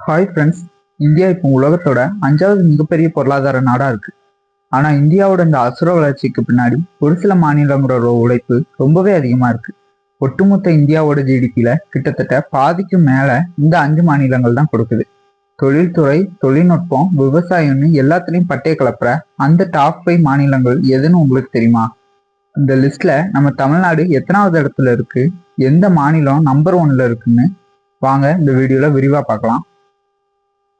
Hi friends India இப்போ உலகத்தோட அஞ்சாவது மிகப்பெரிய பொருளாதார நாடாக இருக்குது ஆனால் இந்தியாவோட இந்த அசுர வளர்ச்சிக்கு பின்னாடி ஒரு சில மாநிலங்களோட உழைப்பு ரொம்பவே அதிகமாக இருக்குது ஒட்டுமொத்த இந்தியாவோட ஜிடிபியில் கிட்டத்தட்ட பாதிக்கும் மேலே இந்த அஞ்சு மாநிலங்கள் தான் கொடுக்குது. தொழில்துறை தொழில்நுட்பம் விவசாயம்னு எல்லாத்துலேயும் பட்டைய கலப்புற அந்த டாப் ஃபைவ் மாநிலங்கள் எதுன்னு உங்களுக்கு தெரியுமா? இந்த லிஸ்ட்டில் நம்ம தமிழ்நாடு எத்தனாவது இடத்துல இருக்குது எந்த மாநிலம் நம்பர் ஒன்ல இருக்குன்னு? வாங்க இந்த வீடியோவில் விரிவாக பார்க்கலாம்.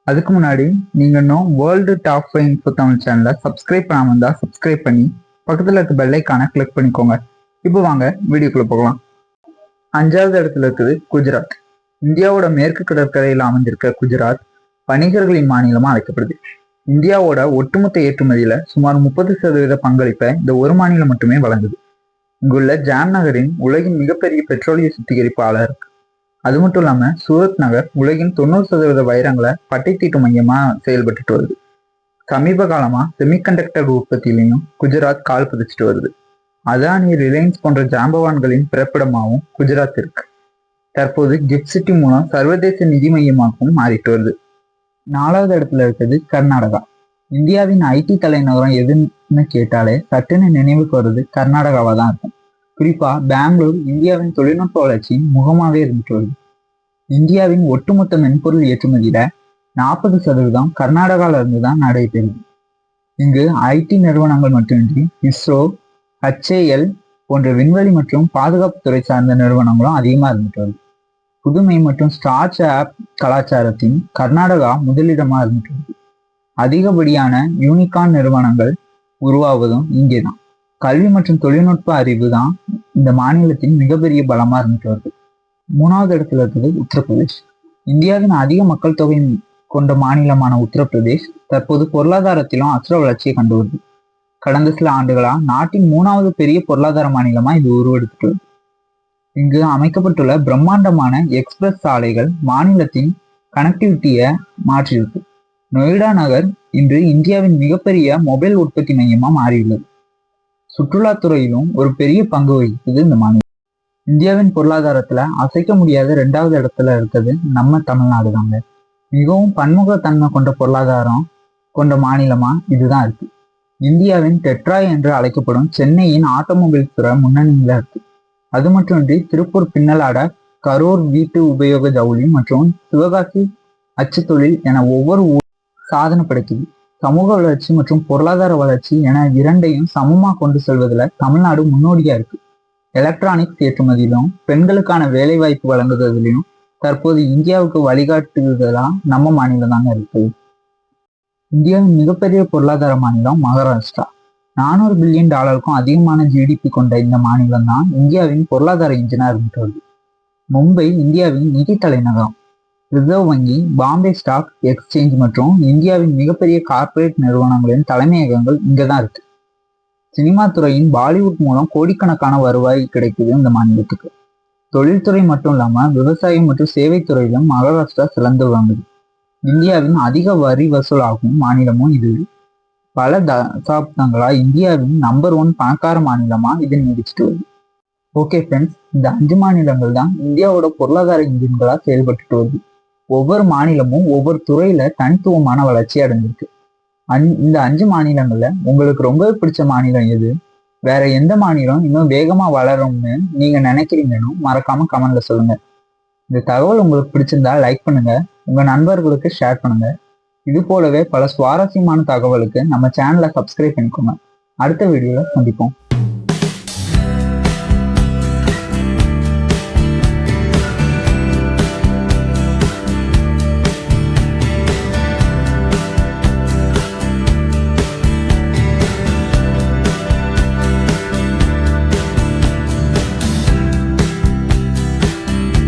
அதுக்கு முன்னாடி நீங்கள் இன்னும் world top five info Tamil சேனலை சப்ஸ்கிரைப் பண்ணாமல் இருந்தால் சப்ஸ்கிரைப் பண்ணி பக்கத்தில் இருக்க பெல்லைக்கான கிளிக் பண்ணிக்கோங்க. இப்போ வாங்க வீடியோக்குள்ளே போகலாம். அஞ்சாவது இடத்துல இருக்குது குஜராத். இந்தியாவோட மேற்கு கடற்கரையில் அமைந்திருக்க குஜராத் வணிகர்களின் மாநிலமாக அழைக்கப்படுது. இந்தியாவோட ஒட்டுமொத்த ஏற்றுமதியில சுமார் முப்பது சதவீத பங்களிப்பை இந்த ஒரு மாநிலம் மட்டுமே வழங்குது. இங்குள்ள ஜாம் நகரின் உலகின் மிகப்பெரிய பெட்ரோலிய சுத்திகரிப்பு ஆலை அது மட்டும் இல்லாம சூரத் நகர் உலகின் தொண்ணூறு சதவீத வைரங்களை பட்டை தீட்டு மையமா செயல்பட்டுட்டு வருது. சமீப காலமா செமிகண்டக்டர் உற்பத்தியிலையும் குஜராத் கால் பதிச்சுட்டு வருது. அதானி ரிலையன்ஸ் போன்ற ஜாம்பவான்களின் பிறப்பிடமாகவும் குஜராத் இருக்கு. தற்போது கிஃப்ட் சிட்டி மூலம் சர்வதேச நிதி மையமாகவும் மாறிட்டு வருது. நாலாவது இடத்துல இருக்கிறது கர்நாடகா. இந்தியாவின் ஐடி தலைநகரம் எதுன்னு கேட்டாலே சட்டுன்னு நினைவுக்கு வருது கர்நாடகாவாக தான் இருக்கும். குறிப்பா பெங்களூர் இந்தியாவின் தொழில்நுட்ப வளர்ச்சியின் முகமாகவே இருந்துட்டு இந்தியாவின் ஒட்டுமொத்த மென்பொருள் ஏற்றுமதியில நாற்பது சதவீதம் கர்நாடகாவிலிருந்து தான் நடைபெறுது இங்கு ஐடி நிறுவனங்கள் மட்டுமின்றி இஸ்ரோ ஹச்ஏஎல் போன்ற விண்வெளி மற்றும் பாதுகாப்பு துறை சார்ந்த நிறுவனங்களும் அதிகமாக இருந்துட்டு வருது புதுமை மற்றும் ஸ்டார்ட் ஆப் கலாச்சாரத்தின் கர்நாடகா முதலிடமாக இருந்துட்டு வருது அதிகப்படியான யூனிகான் நிறுவனங்கள் உருவாவதும் இங்கே தான் கல்வி மற்றும் தொழில்நுட்ப அறிவு தான் இந்த மாநிலத்தின் மிகப்பெரிய பலமா இருந்துட்டு வருது. மூணாவது இடத்துல இருக்குது உத்தரப்பிரதேஷ். இந்தியாவின் அதிக மக்கள் தொகை கொண்ட மாநிலமான உத்தரப்பிரதேஷ் தற்போது பொருளாதாரத்திலும் அசுர வளர்ச்சியை கண்டு வருது. கடந்த சில ஆண்டுகளா நாட்டின் மூணாவது பெரிய பொருளாதார மாநிலமா இது உருவெடுத்துட்டு இங்கு அமைக்கப்பட்டுள்ள பிரம்மாண்டமான எக்ஸ்பிரஸ் சாலைகள் மாநிலத்தின் கனெக்டிவிட்டியை மாற்றியிருக்கு. நொய்டா நகர் இன்று இந்தியாவின் மிகப்பெரிய மொபைல் உற்பத்தி மையமா மாறியுள்ளது. சுற்றுலாத்துறையிலும் ஒரு பெரிய பங்கு வகிக்குது இந்த மாநிலம். இந்தியாவின் பொருளாதாரத்துல அசைக்க முடியாத ரெண்டாவது இடத்துல இருக்கிறது நம்ம தமிழ்நாடு தாங்க. மிகவும் பன்முகத்தன்மை கொண்ட பொருளாதாரம் கொண்ட மாநிலமா இதுதான் இருக்கு. இந்தியாவின் டெட்ராய் என்று அழைக்கப்படும் சென்னையின் ஆட்டோமொபைல் துறை முன்னணியில இருக்கு. அது மட்டுமின்றி திருப்பூர் பின்னலாட கரூர் வீட்டு உபயோக ஜவுளி மற்றும் சிவகாசி அச்சு தொழில் என ஒவ்வொரு ஊர் சாதனை படைக்குது. சமூக வளர்ச்சி மற்றும் பொருளாதார வளர்ச்சி என இரண்டையும் சமமா கொண்டு செல்வதில் தமிழ்நாடு முன்னோடியா இருக்கு. எலக்ட்ரானிக்ஸ் ஏற்றுமதியிலும் பெண்களுக்கான வேலைவாய்ப்பு வழங்குவதிலும் தற்போது இந்தியாவுக்கு வழிகாட்டுதலா நம்ம மாநிலம் தாங்க இருக்கு. இந்தியாவின் மிகப்பெரிய பொருளாதார மாநிலம் மகாராஷ்டிரா. நானூறு பில்லியன் டாலருக்கும் அதிகமான ஜிடிபி கொண்ட இந்த மாநிலம் தான் இந்தியாவின் பொருளாதார இன்ஜினா இருந்துட்டு மும்பை இந்தியாவின் நிதி தலைநகரம். ரிசர்வ் வங்கி பாம்பே ஸ்டாக் எக்ஸ்சேஞ்ச் மற்றும் இந்தியாவின் மிகப்பெரிய கார்ப்பரேட் நிறுவனங்களின் தலைமையகங்கள் இங்கே தான் இருக்கு. சினிமா துறையின் பாலிவுட் மூலம் கோடிக்கணக்கான வருவாய் கிடைக்குது இந்த மாநிலத்துக்கு. தொழில்துறை மட்டும் இல்லாமல் விவசாயம் மற்றும் சேவை துறையிலும் மகாராஷ்டிரா சிறந்து விளங்குது. இந்தியாவின் அதிக வரி வசூலாகும் மாநிலமும் இது பல தசாப்தங்களா இந்தியாவின் நம்பர் ஒன் பணக்கார மாநிலமா இது நீடிச்சிட்டு வருது. ஓகே ஃப்ரெண்ட்ஸ் இந்த அஞ்சு மாநிலங்கள் தான் இந்தியாவோட பொருளாதார இன்ஜின்களா செயல்பட்டுட்டு வருது. ஒவ்வொரு மாநிலமும் ஒவ்வொரு துறையில தனித்துவமான வளர்ச்சி அடைஞ்சிருக்கு. அந் இந்த அஞ்சு மாநிலங்கள்ல உங்களுக்கு ரொம்பவே பிடிச்ச மாநிலம் எது? வேற எந்த மாநிலம் இன்னும் வேகமா வளரும்னு நீங்க நினைக்கிறீங்கன்னு மறக்காம கமெண்ட்ல சொல்லுங்க. இந்த தகவல் உங்களுக்கு பிடிச்சிருந்தா லைக் பண்ணுங்க. உங்க நண்பர்களுக்கு ஷேர் பண்ணுங்க. இது போலவே பல சுவாரஸ்யமான தகவலுக்கு நம்ம சேனலை சப்ஸ்கிரைப் பண்ணிக்கோங்க. அடுத்த வீடியோவில் சந்திப்போம்.